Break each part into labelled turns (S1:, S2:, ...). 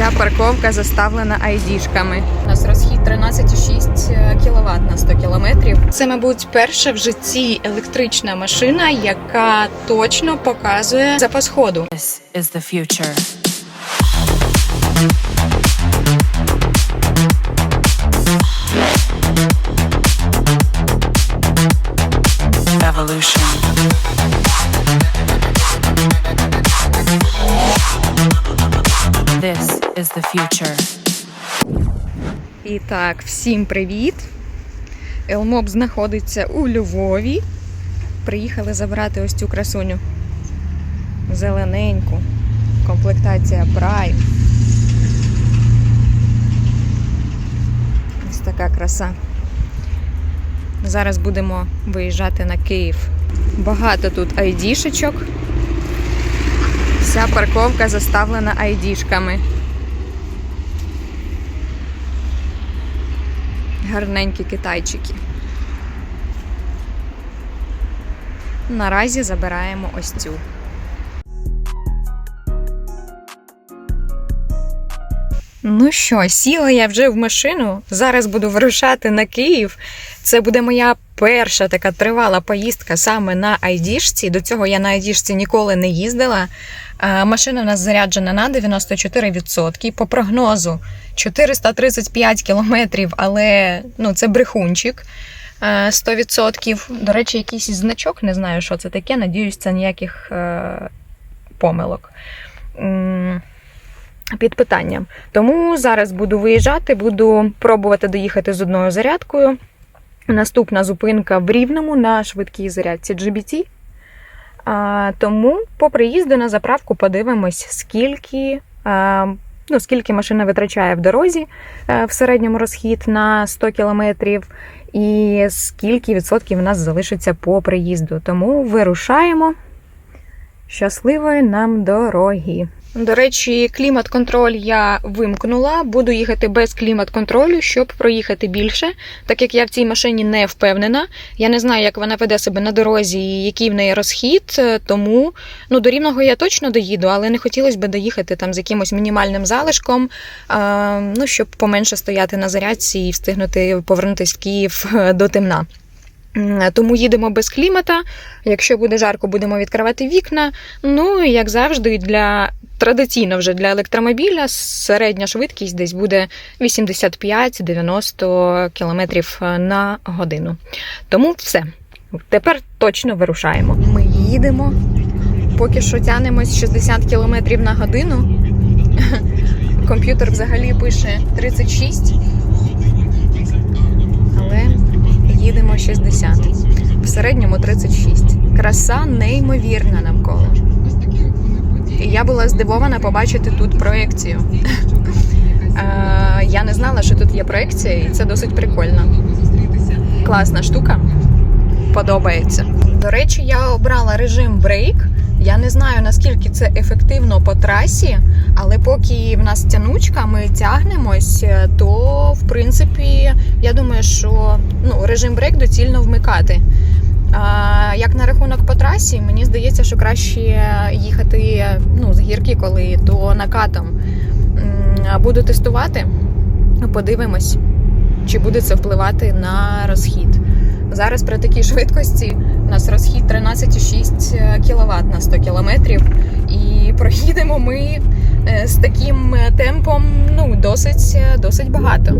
S1: Вся парковка заставлена айдішками. У нас розхід 13,6 кВт на 100 кілометрів. Це, мабуть, перша в житті електрична машина, яка точно показує запас ходу.
S2: This is the future. Is the future.
S1: І так, всім привіт! Елмоб знаходиться у Львові. Приїхали забрати ось цю красуню. Зелененьку. Комплектація Prime. Ось така краса. Зараз будемо виїжджати на Київ. Багато тут айдішечок. Вся парковка заставлена айдішками. Гарненькі китайчики. Наразі забираємо ось цю. Ну що, сіла я вже в машину. Зараз буду вирушати на Київ. Це буде моя перша така тривала поїздка саме на айдішці. До цього я на айдішці ніколи не їздила. Машина у нас заряджена на 94%. По прогнозу 435 кілометрів, але ну, це брехунчик. е, 100%. До речі, якийсь значок, не знаю, що це таке. Надіюсь, це ніяких е, помилок. Під питанням. Тому зараз буду виїжджати, буду пробувати доїхати з одною зарядкою. Наступна зупинка в Рівному на швидкій зарядці GBT. А, тому по приїзду на заправку подивимось, скільки, а, ну, скільки машина витрачає в дорозі а, в середньому розхід на 100 кілометрів, і скільки відсотків у нас залишиться по приїзду. Тому вирушаємо. Щасливої нам дороги! До речі, клімат-контроль я вимкнула. Буду їхати без клімат-контролю, щоб проїхати більше, так як я в цій машині не впевнена. Я не знаю, як вона веде себе на дорозі і який в неї розхід. е, Тому ну, до рівного я точно доїду, але не хотілося б доїхати там з якимось мінімальним залишком, а, ну, щоб поменше стояти на зарядці і встигнути повернутися в Київ е, до темна. Тому їдемо без клімата. Якщо буде жарко, будемо відкривати вікна. Ну як завжди, для традиційно вже для електромобіля середня швидкість десь буде 85-90 км на годину. Тому все. Тепер точно вирушаємо. Ми їдемо. Поки що тянемось 60 км на годину. Комп'ютер взагалі пише 36. Але їдемо 60. В середньому 36. Краса неймовірна навколо. Я була здивована побачити тут проекцію. Е, Я не знала, що тут є проекція, і це досить прикольно. Класна штука. Подобається. До речі, я обрала режим брейк. Я не знаю наскільки це ефективно по трасі, але поки в нас тянучка, ми тягнемось, е, то в принципі я думаю, що ну, режим брейк доцільно вмикати. А, як на рахунок по трасі, мені здається, що краще їхати ну, з гірки, коли то накатом. Буду тестувати, подивимось, чи буде це впливати на розхід. Зараз при такій швидкості у нас розхід 13,6 кВт на 100 кілометрів, і проїдемо ми е, з таким темпом ну, досить, досить багато.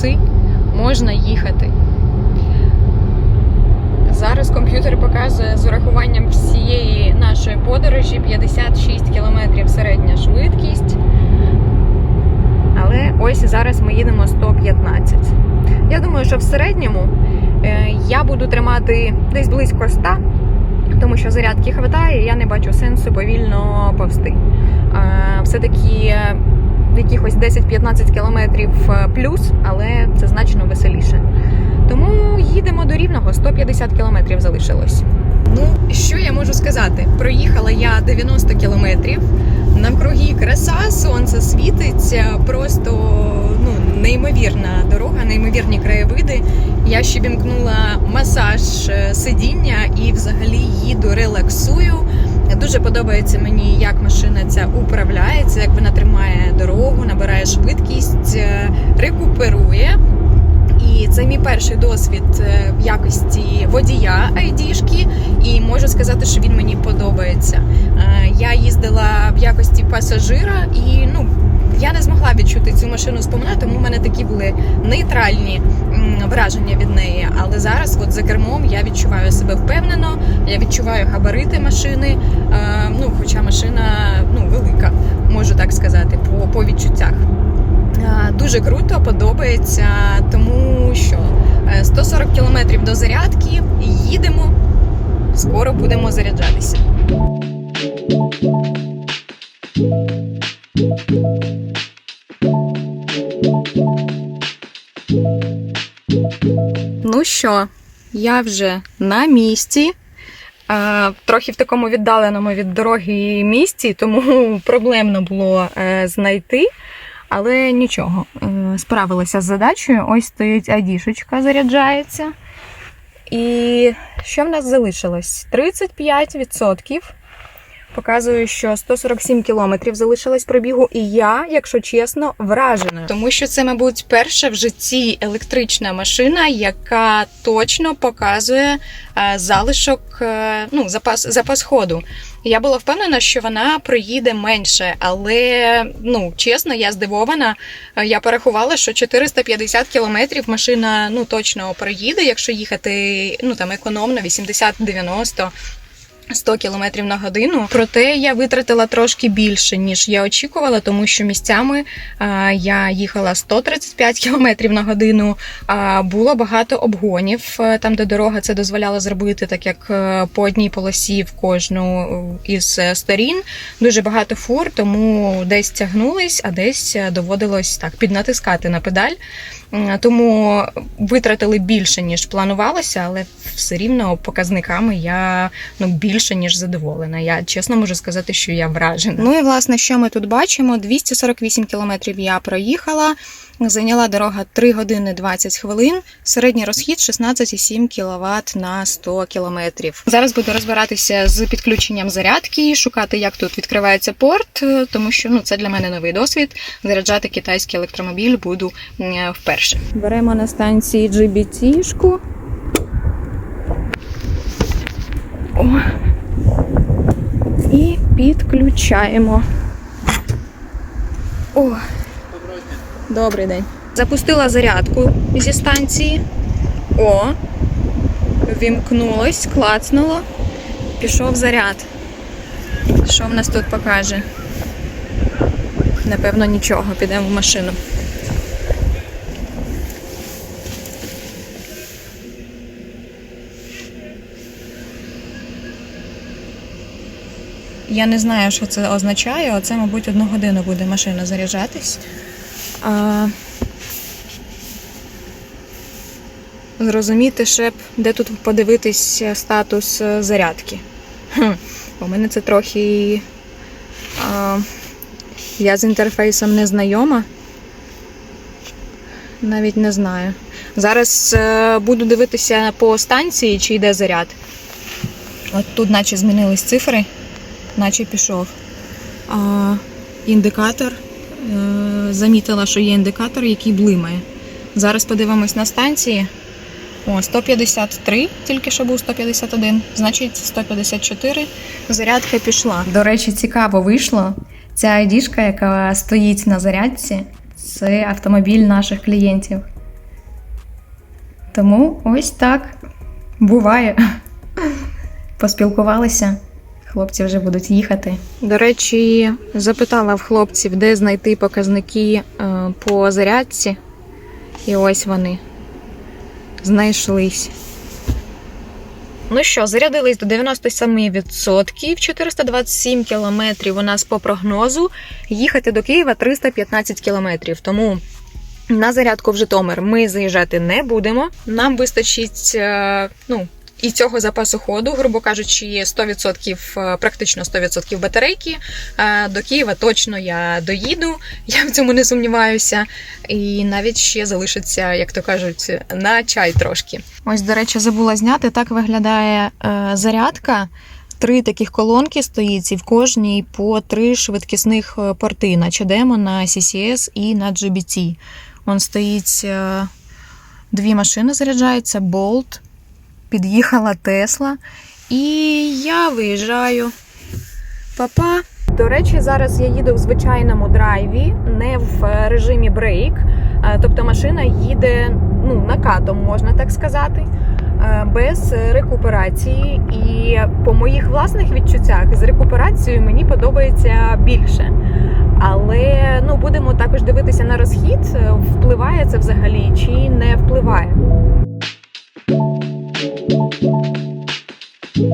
S1: Полоси, можна їхати. Зараз комп'ютер показує з урахуванням всієї нашої подорожі 56 км середня швидкість. Але ось зараз ми їдемо 115. Я думаю, що в середньому е, я буду тримати десь близько 100, тому що зарядки хватає, і я не бачу сенсу повільно повсти. Е, Все-таки якихось 10-15 кілометрів е, плюс, але це значно веселіше. Тому нічого, 150 кілометрів залишилось. Ну, що я можу сказати? Проїхала я 90 кілометрів. Навкруги краса, сонце світить, просто ну, неймовірна дорога, неймовірні краєвиди. Я ще вімкнула масаж е, сидіння і взагалі їду, релаксую. Дуже подобається мені, як машина ця управляється, як вона тримає дорогу, набирає швидкість, е, рекуперує. І це мій перший досвід е, в якості водія айдішки, і можу сказати, що він мені подобається. Е, Я їздила в якості пасажира, і ну я не змогла відчути цю машину сповна, тому в мене такі були нейтральні враження від неї. Але зараз, от за кермом, я відчуваю себе впевнено, я відчуваю габарити машини. Е, Ну, хоча машина ну велика, можу так сказати, по, по відчуттях. Е, Дуже круто, подобається, тому що е, 140 кілометрів до зарядки, їдемо, скоро будемо заряджатися. Що, я вже на місці. Трохи в такому віддаленому від дороги місці, тому проблемно було е, знайти. Але нічого, е, справилася з задачею. Ось стоїть Адішечка, заряджається. І що в нас залишилось? 35%. Показую, що 147 кілометрів залишилось пробігу, і я, якщо чесно, вражена. Тому що це, мабуть, перша в житті електрична машина, яка точно показує е, залишок, е, ну, запас, запас ходу. Я була впевнена, що вона проїде менше, але ну чесно, я здивована. Е, Я порахувала, що 450 кілометрів машина ну точно проїде, якщо їхати ну там економно, 80-90. 100 км на годину. Проте я витратила трошки більше, ніж я очікувала, тому що місцями а, я їхала 135 км на годину. А, було багато обгонів е, там, де дорога це дозволяла зробити, так як е, по одній полосі в кожну е, із е, сторін. Дуже багато фур, тому десь тягнулись, а десь е, доводилось так піднатискати на педаль. Тому витратили більше, ніж планувалося, але все рівно показниками я ну більше ніж задоволена. Я чесно можу сказати, що я вражена. Ну і власне, що ми тут бачимо? 248 кілометрів я проїхала. Зайняла дорога 3 години 20 хвилин. Середній розхід 16,7 кВт на 100 кілометрів. Зараз буду розбиратися з підключенням зарядки, шукати, як тут відкривається порт, е, тому що ну це для мене новий досвід. Заряджати китайський електромобіль буду вперше. Беремо на станції GBT-шку. О. І підключаємо. О. Добрий день. Запустила зарядку зі станції. О. Вімкнулось, клацнуло. Пішов заряд. Що в нас тут покаже? Напевно, нічого. Підемо в машину. Я не знаю, що це означає. Оце, мабуть, одну годину буде машина заряджатись. А... Зрозуміти ще б, де тут подивитись статус е, зарядки. Хм. У мене це трохи. А... Я з інтерфейсом не знайома. Навіть не знаю. Зараз е, буду дивитися по станції, чи йде заряд. От тут, наче змінились цифри, наче пішов. А, індикатор. Замітила, що є індикатор, який блимає. Зараз подивимось на станції. О, 153, тільки що був 151, значить 154. Зарядка пішла. До речі, цікаво вийшло. Ця айдішка, яка стоїть на зарядці, це автомобіль наших клієнтів. Тому ось так буває. Поспілкувалися. Хлопці вже будуть їхати. До речі, запитала в хлопців, де знайти показники е, по зарядці. І ось вони знайшлись. Ну що, зарядились до 97%, 427 кілометрів у нас по прогнозу. Їхати до Києва 315 кілометрів. Тому На зарядку в Житомир ми заїжджати не будемо. Нам вистачить е, ну, і цього запасу ходу, грубо кажучи, 100%, е, практично 100% батарейки. Е, До Києва точно я доїду, я в цьому не сумніваюся. І навіть ще залишиться, як то кажуть, на чай трошки. Ось, до речі, забула зняти. Так виглядає е, зарядка. Три таких колонки стоїть, і в кожній по три швидкісних порти на CHAdeMO, на CCS і на GBT. Он стоїть дві машини заряджаються, Bolt, під'їхала Тесла, і я виїжджаю. Папа. До речі, зараз я їду в звичайному драйві, не в е, режимі брейк. Е, Тобто машина їде ну, накатом, можна так сказати, е, без рекуперації. І по моїх власних відчуттях з рекуперацією мені подобається більше. Але ну, будемо також дивитися на розхід, впливає це взагалі чи не впливає. Ну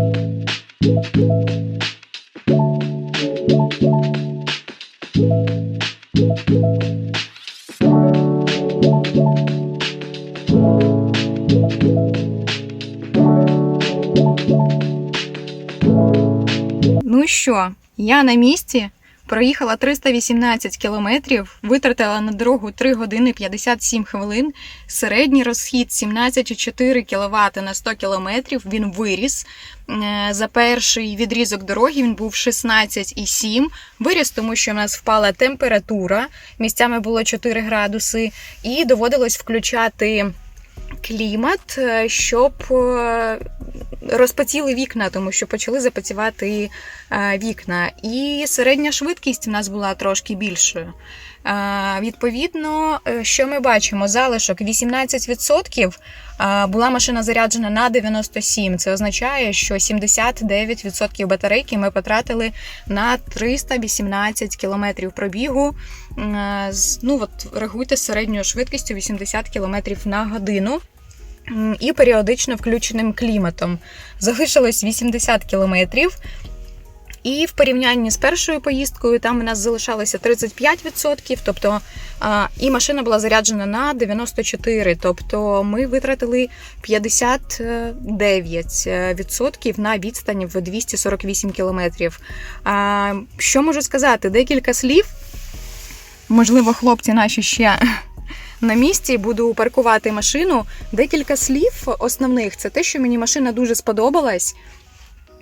S1: що, я на місці. Проїхала 318 кілометрів, витратила на дорогу 3 години 57 хвилин. Середній розхід 17,4 кВт на 100 кілометрів. Він виріс. Е, За перший відрізок дороги він був 16,7. Виріс, тому що в нас впала температура. Місцями було 4 градуси, і доводилось включати клімат, е, щоб е, розпотіли вікна, тому що почали запотівати е, вікна. І середня швидкість в нас була трошки більшою. Відповідно, що ми бачимо? Залишок 18%. е, Була машина заряджена на 97. Це означає, що 79% батарейки ми потратили на 318 км пробігу. Ну, от рахуйте середньою швидкістю 80 км на годину. І періодично включеним кліматом. Залишилось 80 кілометрів. І в порівнянні з першою поїздкою там у нас залишалося 35%, тобто і машина була заряджена на 94%, тобто ми витратили 59% на відстані в 248 кілометрів. Що можу сказати? Декілька слів. Можливо, хлопці наші ще на місці, буду паркувати машину. Декілька слів основних це те, що мені машина дуже сподобалась.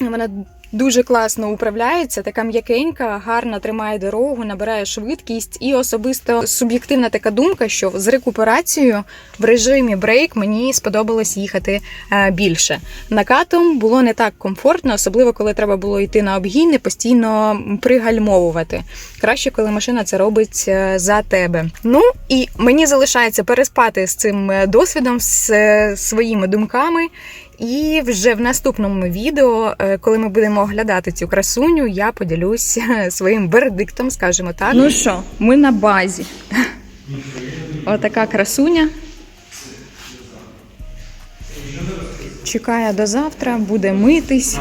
S1: Вона дуже класно управляється, така м'якенька, гарно тримає дорогу, набирає швидкість. І особисто суб'єктивна така думка, що з рекуперацією в режимі брейк мені сподобалось їхати е, більше. Накатом було не так комфортно, особливо коли треба було йти на обгін і постійно пригальмовувати. Краще, коли машина це робить е, за тебе. Ну і мені залишається переспати з цим е, досвідом, з своїми думками. І вже в наступному відео, е, коли ми будемо оглядати цю красуню, я поділюсь е, своїм вердиктом, скажімо так. Ну що, ми на базі. Отака красуня. Чекає до завтра, буде митись.